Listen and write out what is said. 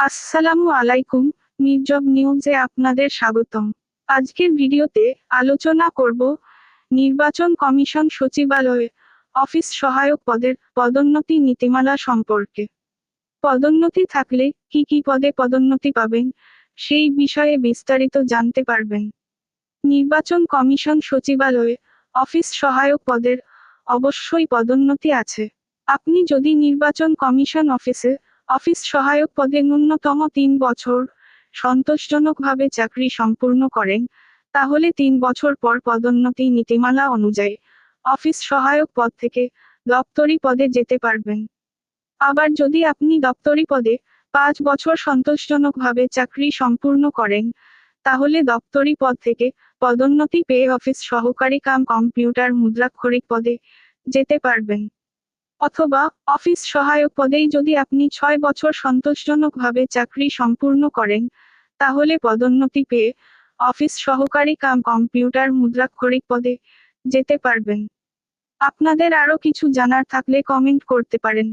আসসালামু আলাইকুম, নির্জব নিউজে আপনাদের স্বাগতম। আজকের ভিডিওতে আলোচনা করব, নির্বাচন কমিশন সচিবালয়ে অফিস সহায়ক পদের পদোন্নতি নীতিমালা সম্পর্কে। পদোন্নতি থাকলে কি কি পদে পদোন্নতি পাবেন, সেই বিষয়ে বিস্তারিত জানতে পারবেন। নির্বাচন কমিশন সচিবালয়ে অফিস সহায়ক পদের অবশ্যই পদোন্নতি আছে। আপনি যদি নির্বাচন কমিশন অফিসে অফিস সহায়ক পদে ন্যূনতম তিন বছর সন্তোষজনকভাবে চাকরি সম্পূর্ণ করেন, তাহলে তিন বছর পর পদোন্নতি নীতিমালা অনুযায়ী অফিস সহায়ক পদ থেকে দপ্তরি পদে যেতে পারবেন। আবার যদি আপনি দপ্তরি পদে পাঁচ বছর সন্তোষজনকভাবে চাকরি সম্পূর্ণ করেন, তাহলে দপ্তরি পদ থেকে পদোন্নতি পেয়ে অফিস সহকারী কাম কম্পিউটার মুদ্রাক্ষরিক পদে যেতে পারবেন। অথবা অফিস সহায়ক পদেই যদি আপনি ছয় বছর সন্তোষজনকভাবে চাকরি সম্পূর্ণ করেন, তাহলে পদোন্নতি পেয়ে অফিস সহকারী কাম কম্পিউটার মুদ্রাক্ষরিক পদে যেতে পারবেন। আপনাদের আরও কিছু জানার থাকলে কমেন্ট করতে পারেন।